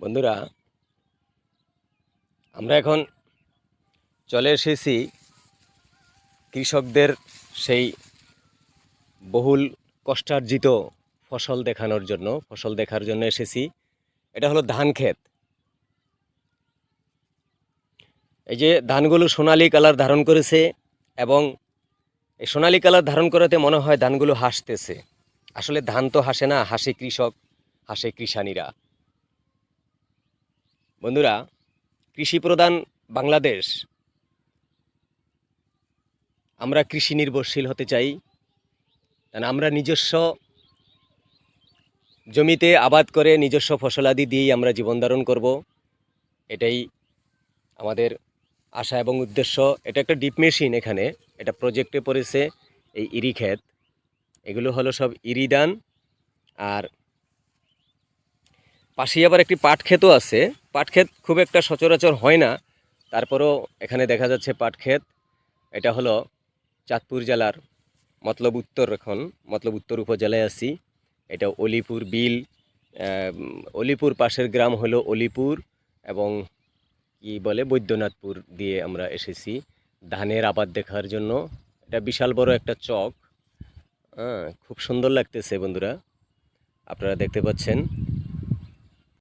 বন্ধুরা, আমরা এখন চলে এসেছি কৃষকদের সেই বহুল কষ্টার্জিত ফসল দেখানোর জন্য, ফসল দেখার জন্য এসেছি। এটা হলো ধান ক্ষেত। এই যে ধানগুলো সোনালি কালার ধারণ করেছে এবং এই সোনালি কালার ধারণ করাতে মনে হয় ধানগুলো হাসতেছে। আসলে ধান তো হাসে না, হাসে কৃষক, হাসে কৃষানীরা। বন্ধুরা, কৃষি প্রধান বাংলাদেশ। আমরা কৃষি নির্ভরশীল হতে চাই, কারণ আমরা নিজস্ব জমিতে আবাদ করে নিজস্ব ফসলাদি দিয়েই আমরা জীবন ধারণ করব। এটাই আমাদের আশা এবং উদ্দেশ্য। এটা একটা ডিপ মেশিন এখানে, এটা প্রজেক্টে পড়েছে এই ইরি ক্ষেত এগুলো হলো সব ইরি ধান আর পাশেই আবার একটি পাট ক্ষেতও আছে। পাট ক্ষেত খুব একটা সচরাচর হয় না। তারপরও এখানে দেখা যাচ্ছে পাট ক্ষেত এটা হলো চাঁদপুর জেলার মতলব উত্তর এখন, মতলব উত্তর উপজেলায় আছি। এটা অলিপুর বিল অলিপুর পাশের গ্রাম হলো অলিপুর এবং কি বলে বৈদ্যনাথপুর দিয়ে আমরা এসেছি ধানের আবাদ দেখার জন্য। এটা বিশাল বড় একটা চক। খুব সুন্দর লাগতেছে বন্ধুরা। আপনারা দেখতে পাচ্ছেন।